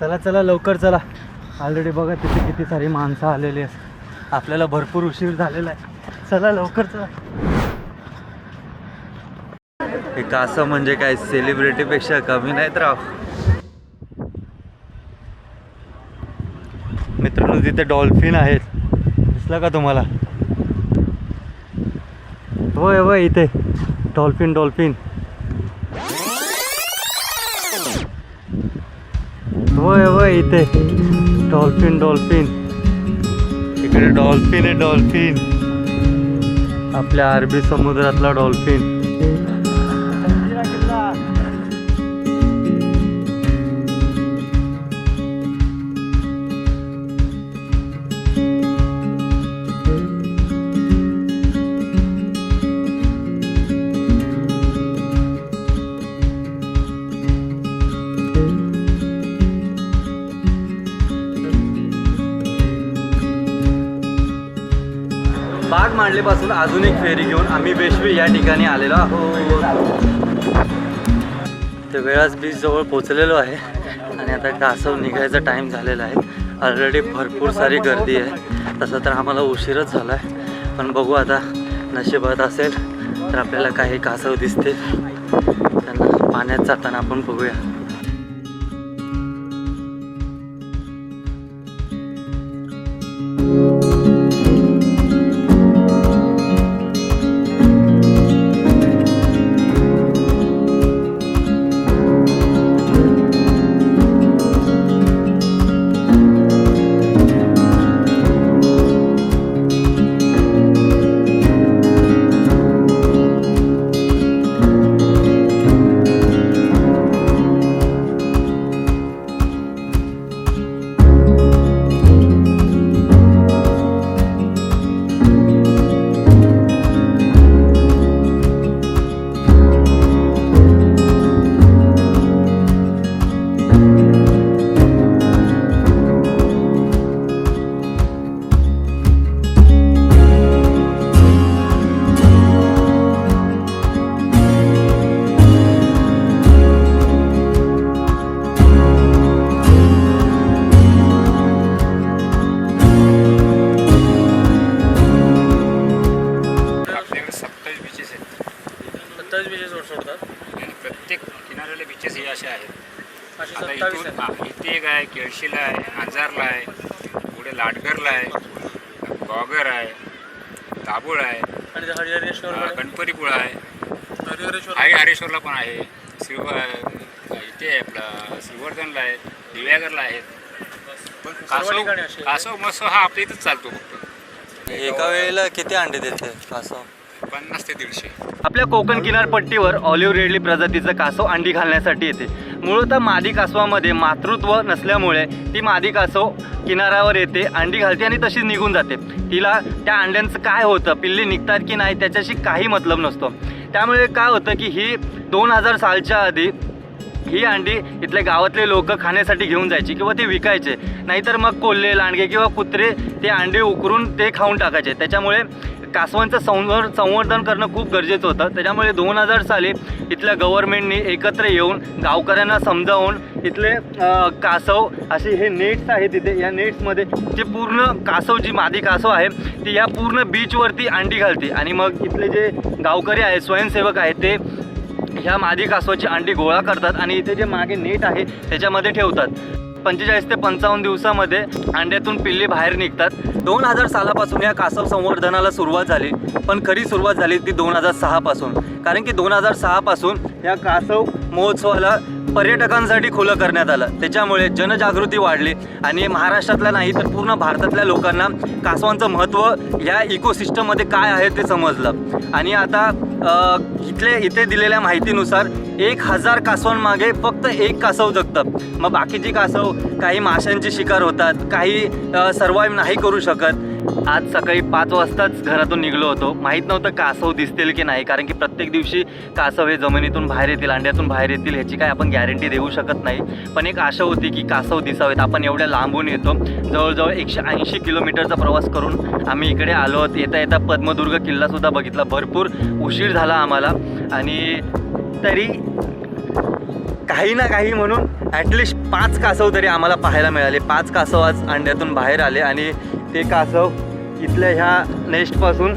चला चला लवकर चला. ऑलरेडी बघा तिथे किती सारी माणसं आलेली आहेत. आपल्याला भरपूर उशीर झालेला आहे. चला लवकर चला. हे कासं म्हणजे काय सेलिब्रिटीपेक्षा कमी नाहीत राव. मित्रांनो तिथे डॉल्फिन आहेत. दिसलं का तुम्हाला? होय होय इथे. डॉल्फिन डॉल्फिन होय होय इथे. Dolphin dolphin. इकडे डॉल्फिन आहे डॉल्फिन. आपल्या अरबी समुद्रातला डॉल्फिन. पासून अजून एक फेरी घेऊन आम्ही वेशवी या ठिकाणी आलेलो आहोत. ते वेळाच बीच जवळ पोचलेलो आहे. आणि आता कासव निघायचा टाईम झालेला आहे. ऑलरेडी भरपूर सारी गर्दी आहे. तसं तर आम्हाला उशीरच झाला आहे पण बघू आता नशिबात असेल तर आपल्याला काही कासव दिसते त्यांना पाण्यात जाताना आपण बघूया. आता इथून हा, इथे एक आहे केळशीला आहे अंजारला आहे पुढे लाटगरला आहे गॉगर आहे दाभोळ आहे आणि ते हरिहरेश्वर अं, गणपतीपुळा आहे. हरिहरेश्वर आई हरेश्वरला पण आहे. श्रीव इथे आहे आपलं श्रीवर्धनला आहे दिव्यागरला आहेत पण सर्व कासव आहेत. कासव मस्त हा आपल्या इथंच चालतो फक्त. एका वेळेला किती अंडे देते कासव? पन्नास ते दीडशे. आपल्या कोकण किनारपट्टीवर ऑलिव्ह रेडली प्रजातीचं कासव अंडी घालण्यासाठी येते. मूळतः मादी कासवामध्ये मातृत्व नसल्यामुळे ती मादी कासव किनाऱ्यावर येते अंडी घालते आणि तशीच निघून जाते. तिला त्या अंड्यांचं काय होतं पिल्ली निघतात की नाही त्याच्याशी काही मतलब नसतो. त्यामुळे काय होतं की ही दोन हजार सालच्या आधी ही अंडी इथले गावातले लोक खाण्यासाठी घेऊन जायची किंवा ते विकायचे. नाहीतर मग कोल्हे लांडगे किंवा कुत्रे ते अंडे उकरून ते खाऊन टाकायचे. त्याच्यामुळे कासवांचं संवर संवर्धन करणं खूप गरजेचं होतं. त्याच्यामुळे दोन हजार साली इथल्या गव्हर्मेंटनी एकत्र येऊन गावकऱ्यांना समजावून इथले कासव असे हे नेट्स आहेत तिथे या नेट्समध्ये जे पूर्ण कासव जी मादी कासव आहे ती या पूर्ण बीचवरती अंडी घालते. आणि मग इथले जे गावकरी आहेत स्वयंसेवक आहेत ते ह्या मादी कासवाची अंडी गोळा करतात आणि इथे जे मागे नेट आहे त्याच्यामध्ये ठेवतात. पंचेचाळीस ते पंचावन्न दिवसामध्ये अंड्यातून पिल्ले बाहेर निघतात. दोन हजार सालापासून या कासव संवर्धनाला सुरुवात झाली पण खरी सुरुवात झाली ती दोन हजार सहापासून. कारण की दोन हजार सहापासून या कासव महोत्सवाला पर्यटकांसाठी खुलं करण्यात आलं. त्याच्यामुळे जनजागृती वाढली आणि महाराष्ट्रातल्या नाही तर पूर्ण भारतातल्या लोकांना कासवांचं महत्त्व या इकोसिस्टममध्ये काय आहे ते समजलं. आणि आता इथले इथे दिलेल्या माहितीनुसार एक हजार कासवांमागे फक्त एक कासव जगतं. मग बाकीची कासव काही माशांची शिकार होतात काही सर्वाईव्ह नाही करू शकत. आज सकाळी पाच वाजताच घरातून निघलो होतो. माहीत नव्हतं कासव दिसतील की नाही कारण की प्रत्येक दिवशी कासव हे जमिनीतून बाहेर येतील अंड्यातून बाहेर येतील ह्याची काय आपण गॅरंटी देऊ शकत नाही. पण एक आशा होती की कासव दिसावेत. आपण एवढ्या लांबून येतो. जवळजवळ एकशे ऐंशी किलोमीटरचा प्रवास करून आम्ही इकडे आलो आहोत. येता येता पद्मदुर्ग किल्लासुद्धा बघितला. भरपूर उशीर झाला आम्हाला. आणि तरी काही ना काही म्हणून ॲटलिस्ट पाच कासव तरी आम्हाला पाहायला मिळाले. पाच कासव आज अंड्यातून बाहेर आले आणि ते कासव इथल्या ह्या नेस्टपासून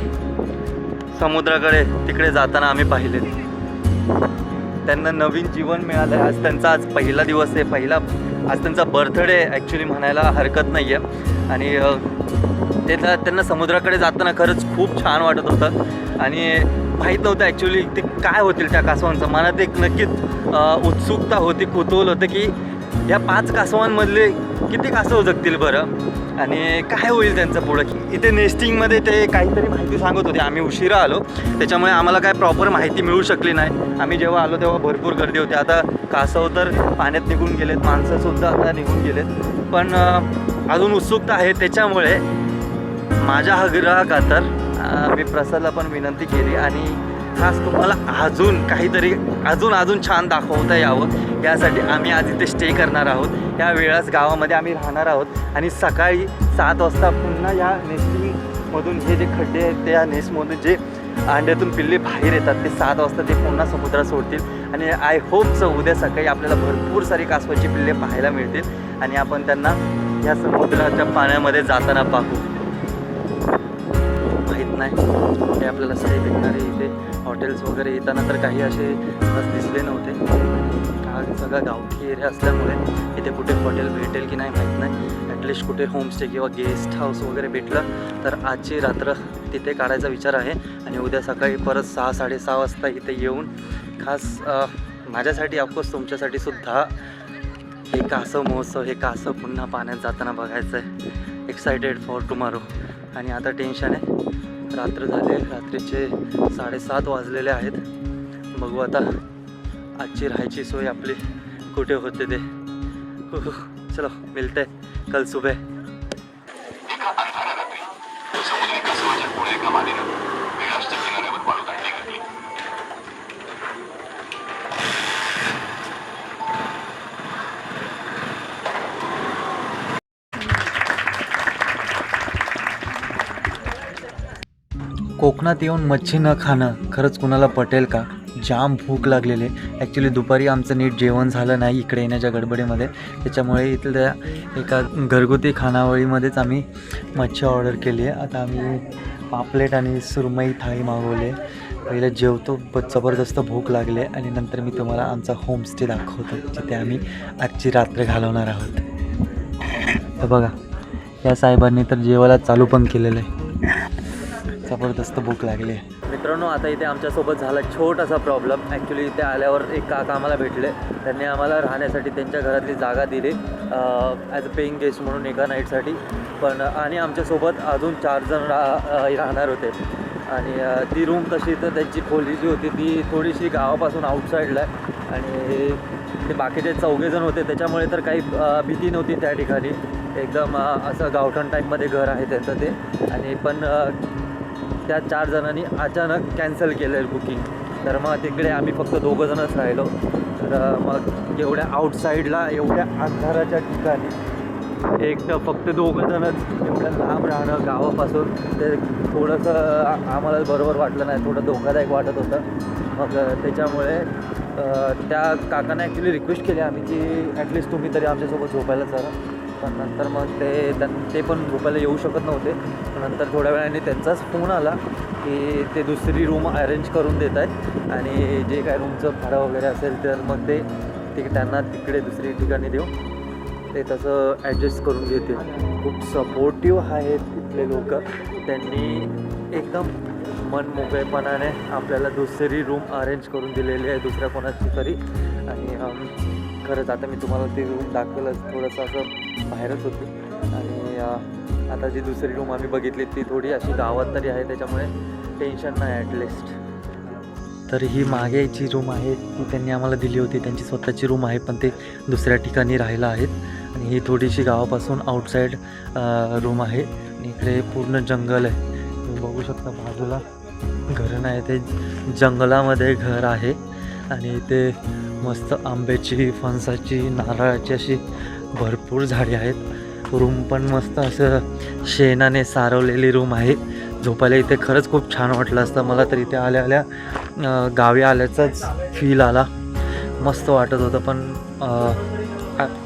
समुद्राकडे तिकडे जाताना आम्ही पाहिले. त्यांना नवीन जीवन मिळालं आहे आज त्यांचा आज पहिला दिवस आहे. पहिला आज त्यांचा बर्थडे ॲक्च्युली म्हणायला हरकत नाही आहे आणि ते त्या- त्यांना समुद्राकडे जाताना खरंच खूप छान वाटत होतं. आणि माहीत नव्हतं ॲक्च्युली ते काय होतील त्या कासवांचं. मनात एक नक्कीच उत्सुकता होती कुतूहल होतं की या पाच कासवांमधले किती कासव जगतील बरं? आणि काय होईल त्यांचं पुढं? इथे नेस्टिंगमध्ये ते काहीतरी माहिती सांगत होते. आम्ही उशिरा आलो. त्याच्यामुळे आम्हाला काय प्रॉपर माहिती मिळू शकली नाही. आम्ही जेव्हा आलो तेव्हा भरपूर गर्दी होती. आता कासव तर पाण्यात निघून गेलेत. माणसंसुद्धा आता निघून गेलेत. पण अजून उत्सुकता आहे. त्याच्यामुळे माझ्या हा ग्राहकातर मी प्रसादला पण विनंती केली आणि खास तुम्हाला अजून काहीतरी अजून अजून छान दाखवता यावं. यासाठी आम्ही आज इथे स्टे करणार आहोत. या वेळाच गावामध्ये आम्ही राहणार आहोत. आणि सकाळी सात वाजता पुन्हा या नेस्टिंगमधून हे जे खड्डे आहेत त्या नेस्टमधून जे अंड्यातून पिल्ले बाहेर येतात ते सात वाजता ते पुन्हा समुद्रात सोडतील. आणि आय होप उद्या सकाळी आपल्याला भरपूर सारी कासवाची पिल्ले पाहायला मिळतील. आणि आपण त्यांना या समुद्राच्या पाण्यामध्ये जाताना पाहू. नाही. हे आपल्याला स्टे भेटणारे इथे हॉटेल्स वगैरे येताना तर काही असे बस दिसले नव्हते. हा सगळा गावठी एरिया असल्यामुळे इथे कुठे हॉटेल भेटेल की नाही माहीत नाही. ॲटलिस्ट कुठे होमस्टे किंवा गेस्ट हाऊस वगैरे भेटलं तर आजची रात्र तिथे काढायचा विचार आहे. आणि उद्या सकाळी परत सहा साडेसहा वाजता इथे येऊन खास माझ्यासाठी ऑफकोर्स तुमच्यासाठी सुद्धा हे कासव महोत्सव हे कासव पुन्हा पाण्यात जाताना बघायचं आहे एक्सायटेड फॉर टुमारो आणि आता टेन्शन आहे. रात्र झाले रात्रीचे साडेसात वाजलेले आहेत बघू आता आजची राहायची सोय आपली कुठे होते ते हु, हु. चलो मिलते कल सुबह कोकणात येऊन मच्छी न खाणं खरंच कुणाला पटेल का? जाम भूक लागलेली आहे. ॲक्च्युली दुपारी आमचं नीट जेवण झालं नाही इकडे येण्याच्या गडबडीमध्ये. त्याच्यामुळे इथल्या एका घरगुती खानावळीमध्येच आम्ही मच्छी ऑर्डर केली आहे. आता आम्ही पापलेट आणि सुरमई थाळी मागवले पहिलं जेवतो जबरदस्त भूक लागली आहे. आणि नंतर मी तुम्हाला आमचा होमस्टे दाखवतो जिथे आम्ही आजची रात्र घालवणार आहोत. तर बघा या साहेबांनी तर जेवायला चालू पण केलेलं आहे. जबरदस्त भूक लागली. मित्रांनो आता इथे आमच्यासोबत झाला छोटासा प्रॉब्लेम ॲक्च्युली इथे आल्यावर एक काका आम्हाला भेटले. त्यांनी आम्हाला राहण्यासाठी त्यांच्या घरातली जागा दिली ॲज अ पेईंग गेस्ट म्हणून एका नाईटसाठी पण आणि आमच्यासोबत अजून चार जण रा राहणार होते. आणि ती रूम तशी तर त्यांची खोली जी होती. ती थोडीशी गावापासून आउटसाईडला आहे. आणि ते बाकीचे चौघेजण होते. त्याच्यामुळे तर काही भीती नव्हती त्या ठिकाणी. एकदम असं गावठण टाईपमध्ये घर आहे त्याचं ते. आणि पण त्या चार जणांनी अचानक कॅन्सल केलं आहे बुकिंग. तर मग तिकडे आम्ही फक्त दोघंजणच राहिलो. तर मग एवढ्या आउटसाईडला एवढ्या अंधाराच्या ठिकाणी एक तर फक्त दोघंजणच एवढं एवढ्या लांब राहणं गावापासून ते थोडंसं आम्हाला बरोबर वाटलं नाही. थोडं धोकादायक वाटत होतं. मग त्याच्यामुळे त्या काकांना ॲक्च्युली रिक्वेस्ट केली आम्ही की ॲटलिस्ट तुम्ही तरी आमच्यासोबत झोपायला चला. पण नंतर मग ते त्यां ते पण झोपायला येऊ शकत नव्हते. नंतर थोड्या वेळाने त्यांचाच फोन आला की ते दुसरी रूम अरेंज करून देत आहेत. आणि जे काय रूमचं भाडं वगैरे असेल तर मग ते ते त्यांना तिकडे दुसरी ठिकाणी देऊ. ते तसं ॲडजस्ट करून घेतील. खूप सपोर्टिव्ह आहेत तिथले लोक. त्यांनी एकदम मन मोकळेपणाने आपल्याला दुसरी रूम अरेंज करून दिलेली आहे दुसऱ्या कोणाची तरी. आणि खरंच आता मी तुम्हाला ते रूम दाखवलंच. थोडंसं असं बाहेरच होतं. आणि आता जी दुसरी रूम आम्ही बघितली ती थोडी अशी गावात तरी आहे त्याच्यामुळे टेन्शन नाही ॲटलिस्ट तर ही मागे जी रूम आहे ती त्यांनी आम्हाला दिली होती. त्यांची स्वतःची रूम आहे पण ते दुसऱ्या ठिकाणी राहिलं आहेत. आणि ही थोडीशी गावापासून आउटसाईड रूम आहे. आणि इकडे पूर्ण जंगल आहे. तुम्ही बघू शकता बाजूला. घरं नाही ते जंगलामध्ये घर आहे. आणि इथे मस्त आंब्याची फणसाची नारळाची अशी भरपूर झाडे आहेत. रूम पण मस्त असं शेणाने सारवलेली रूम आहे. झोपायला इथे खरंच खूप छान वाटलं असतं. मला तर इथे आल्या आल्या गावी आल्याचाच फील आला. मस्त वाटत होतं पण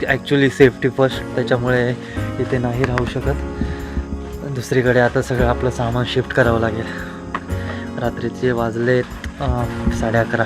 ॲक्च्युली सेफ्टी फर्स्ट त्याच्यामुळे इथे नाही राहू शकत. दुसरीकडे आता सगळं आपलं सामान शिफ्ट करावं लागेल. रात्रीचे वाजले साडे अकरा.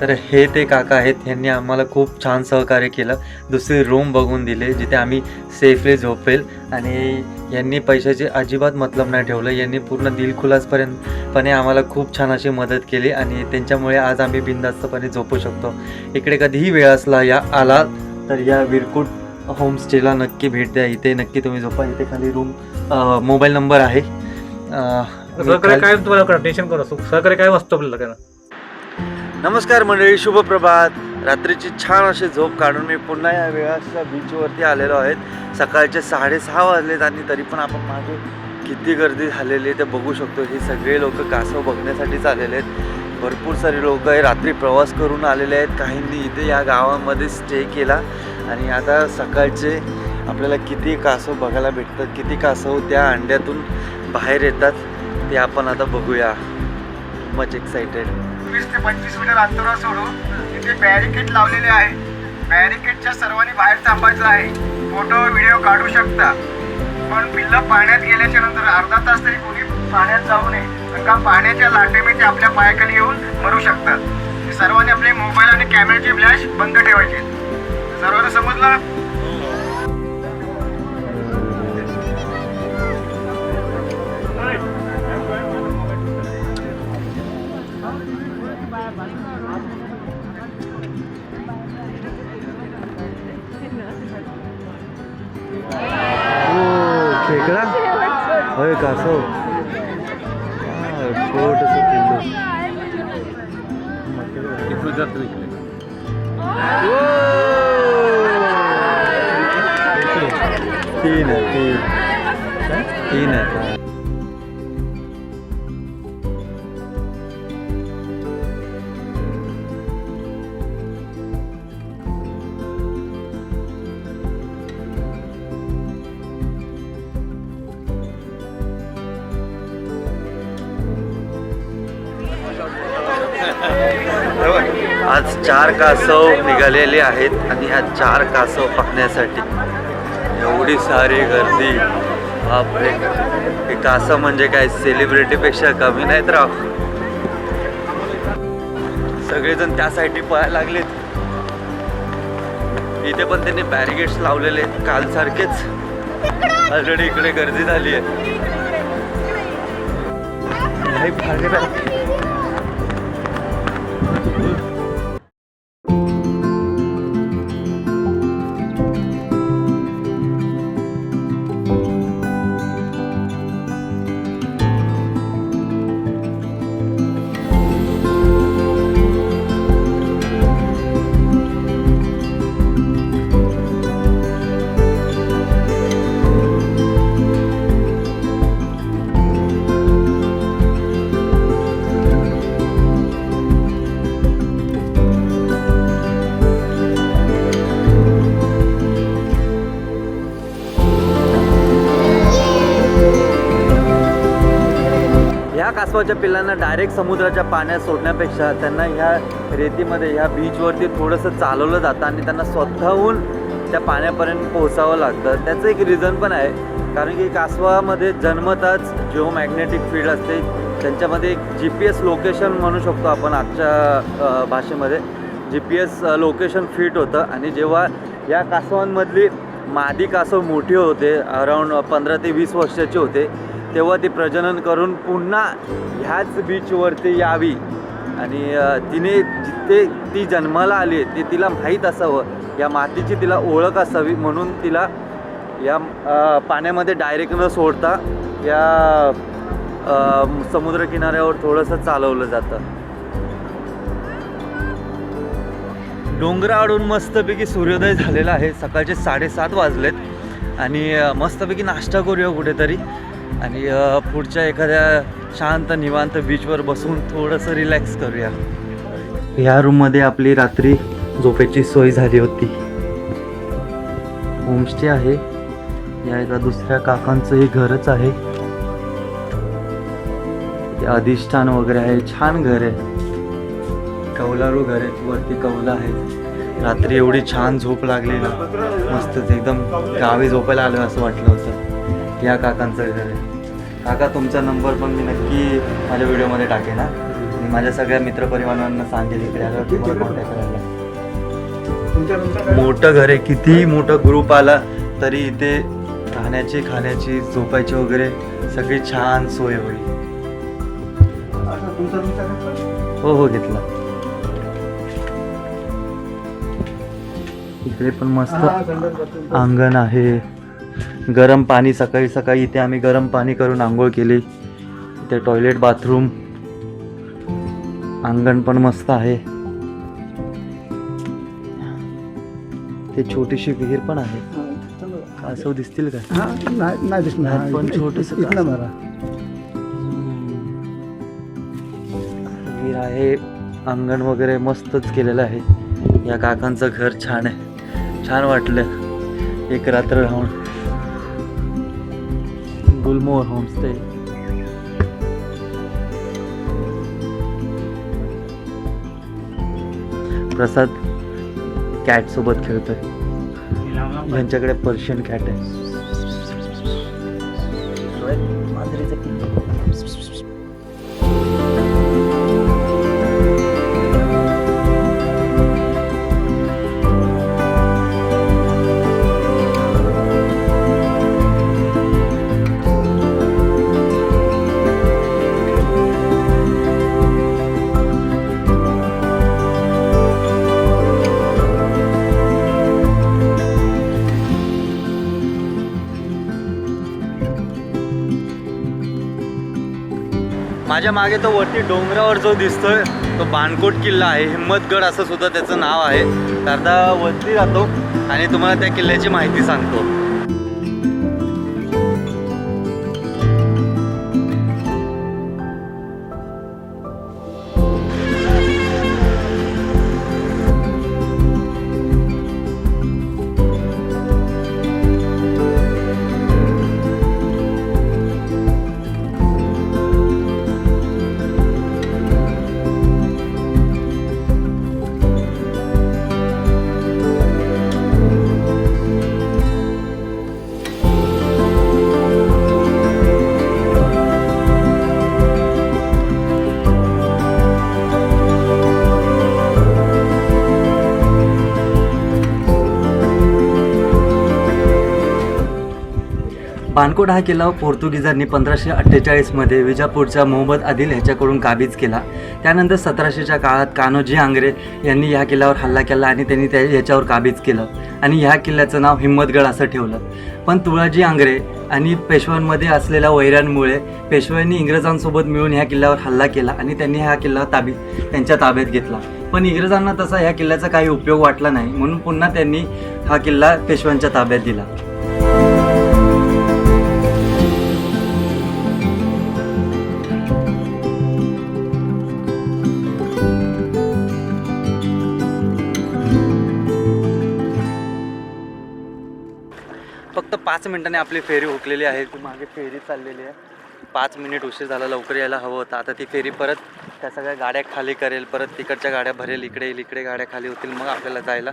तर हे ते काका आहेत. यांनी आम्हाला खूप छान सहकार्य केलं. दुसरी रूम बघून दिले जिथे आम्ही सेफली झोपेल. आणि यांनी पैशाची अजिबात मतलब नाही ठेवलं. यांनी पूर्ण दिलखुलासपर्यंतपणे आम्हाला खूप छान अशी मदत केली. आणि त्यांच्यामुळे आज आम्ही बिनधास्तपणे झोपू शकतो. इकडे कधीही वेळ असला या आला तर या विरकुट होमस्टेला नक्की भेट द्या. इथे नक्की तुम्ही झोपा. इथे खाली रूम मोबाईल नंबर आहे. सहकार्य काय तुम्हाला टेन्शन करू सहकार्य काय वाचतो आपल्याला नमस्कार मंडळी शुभ प्रभात. रात्रीची छान अशी झोप काढून मी पुन्हा या वेळाच्या बीचवरती आलेलो आहेत. सकाळचे साडेसहा वाजलेत आणि तरी पण आपण मागे किती गर्दी झालेली आहे ते बघू शकतो. हे सगळे लोक कासव बघण्यासाठीच आलेले आहेत. भरपूर सारे लोक हे रात्री प्रवास करून आलेले आहेत. काहींनी इथे या गावामध्ये स्टे केला. आणि आता सकाळचे आपल्याला किती कासव बघायला भेटतात किती कासव त्या अंड्यातून बाहेर येतात ते आपण आता बघूया. मच एक्साइटेड वीस ते पंचवीस मीटर अंतरावर सोडून तिथे बॅरिकेड लावलेले आहे. बॅरिकेडच्या सर्वांनी बाहेर थांबायचं आहे. फोटो व्हिडिओ काढू शकता. पण पिल्लं पाण्यात गेल्याच्यानंतर अर्धा तास तरी कोणी पाण्यात जाऊ नये. का पाण्याच्या लाटेमध्ये आपल्या पायाखाली येऊन मरू शकतात. ते सर्वांनी आपले मोबाईल आणि कॅमेराचे फ्लॅश बंद ठेवायचे. सर्वांना समजलं? चार कासव निघालेले आहेत आणि ह्या चार कासव पाहण्यासाठी. एवढी सारी गर्दी. बापरे. हे कासव म्हणजे काय? सेलिब्रिटीपेक्षा कमी नाहीत राव. सगळेजण त्या साईडने पळायला लागलेत. इथे पण त्यांनी बॅरिगेड्स लावलेले आहेत काल सारखेच ऑलरेडी इकडे गर्दी झाली आहे. नाही महत्त्वाच्या पिल्लांना डायरेक्ट समुद्राच्या पाण्यात सोडण्यापेक्षा त्यांना ह्या रेतीमध्ये ह्या बीचवरती थोडंसं चालवलं जातं आणि त्यांना स्वतःहून त्या पाण्यापर्यंत पोहोचावं लागतं. त्याचं एक रिझन पण आहे. कारण की कासवामध्ये जन्मताच जिओमॅग्नेटिक फील्ड असते. त्यांच्यामध्ये एक जी पी एस लोकेशन म्हणू शकतो आपण आजच्या भाषेमध्ये. G P S location fit होतं. आणि जेव्हा या कासवांमधली मादी कासव मोठी होते अराऊंड पंधरा ते वीस वर्षाचे होते तेव्हा ती प्रजनन करून पुन्हा ह्याच बीचवरती यावी. आणि तिने जिथे ती जन्माला आली आहे ते तिला माहीत असावं. या मातीची तिला ओळख असावी म्हणून तिला या पाण्यामध्ये डायरेक्ट न सोडता या समुद्रकिनाऱ्यावर थोडंसं चालवलं जातं. डोंगराआडून मस्तपैकी सूर्योदय झालेला आहे. सकाळचे साडेसात वाजलेत. आणि मस्तपैकी नाश्ता करूया कुठेतरी. आणि पुढच्या एखाद्या शांत निवांत बीचवर बसून थोडंसं रिलॅक्स करूया. ह्या रूममध्ये आपली रात्री झोपेची सोय झाली होती. होमस्टे आहे. या एका दुसऱ्या काकांचंही घरच आहे. अधिष्ठान वगैरे आहे. छान घर आहे. कौलारू घर आहेत वरती कौला आहे. रात्री एवढी छान झोप लागली ना. मस्तच एकदम गावी झोपायला आलं असं वाटलं या काकांचं घर आहे. काका तुमचा नंबर पण मी नक्की माझ्या व्हिडिओमध्ये टाकेन आणि माझ्या सगळ्या मित्रपरिवारांना सांगेल इकडे आल्यावर तुम्हाला कॉन्टॅक्ट करायला. मोठं घर आहे कितीही मोठा ग्रुप आला तरी इथे राहण्याची खाण्याची झोपायची वगैरे सगळी छान सोय होईल. हो हो घेतला. इकडे पण मस्त अंगण आहे. गरम पाणी सकाळी सकाळी इथे आम्ही गरम पाणी करून आंघोळ केली. इथे टॉयलेट बाथरूम अंगण पण मस्त आहे. ते छोटीशी विहीर पण आहे. कासव दिसतील का? नाही दिसणार पण छोटंसं विहीर आहे. अंगण वगैरे मस्तच केलेलं आहे. या काकांचं घर छान आहे. छान वाटलं. एक रात्र राहून. गुलमोहर होमस्टे प्रसाद कॅट सोबत खेळतोय. यांच्याकडे पर्शियन कॅट आहे. माझ्या मागे तो वरती डोंगरावर जो दिसतोय तो बाणकोट किल्ला आहे. हिंमतगड असं सुद्धा त्याचं नाव आहे. तर आता वरती जातो आणि तुम्हाला त्या किल्ल्याची माहिती सांगतो. मानकोट हा किल्ला पोर्तुगीजांनी पंधराशे अठ्ठेचाळीसमध्ये विजापूरच्या मोहम्मद आदिल ह्याच्याकडून काबीज केला. त्यानंतर सतराशेच्या काळात कान्होजी आंग्रे यांनी ह्या किल्ल्यावर हल्ला केला आणि त्यांनी त्या ह्याच्यावर काबीज केलं आणि ह्या किल्ल्याचं नाव हिंमतगड असं ठेवलं. पण तुळाजी आंग्रे आणि पेशव्यांमध्ये असलेल्या वैरांमुळे पेशव्यांनी इंग्रजांसोबत मिळून ह्या किल्ल्यावर हल्ला केला आणि त्यांनी हा किल्ला ताबी त्यांच्या ताब्यात घेतला. पण इंग्रजांना तसा ह्या किल्ल्याचा काही उपयोग वाटला नाही म्हणून पुन्हा त्यांनी हा किल्ला पेशव्यांच्या ताब्यात दिला. फक्त पाच मिनिटांनी आपली फेरी हुकलेली आहे. ती मागे फेरी चाललेली आहे. पाच मिनिट उशीर झाला लवकर यायला हवं होतं. आता ती फेरी परत त्या सगळ्या गाड्या खाली करेल परत तिकडच्या गाड्या भरेल इकडे येईल इकडे गाड्या खाली होतील मग आपल्याला जायला.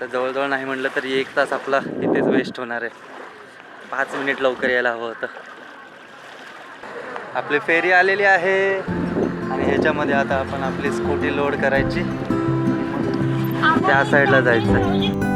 तर जवळजवळ नाही म्हटलं तरी एक तास आपला इथेच वेस्ट होणार आहे. पाच मिनिट लवकर यायला हवं होतं. आपली फेरी आलेली आहे. आणि ह्याच्यामध्ये आता आपण आपली स्कूटी लोड करायची. त्या साईडला जायचं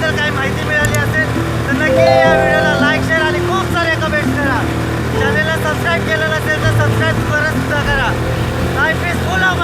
जर काही माहिती मिळाली असेल तर नक्की या व्हिडिओला लाईक शेअर आणि खूप सारे कमेंट करा. चॅनेलला सबस्क्राईब केलेलं नसेल तर सबस्क्राईब करत सुद्धा करा. Life is full of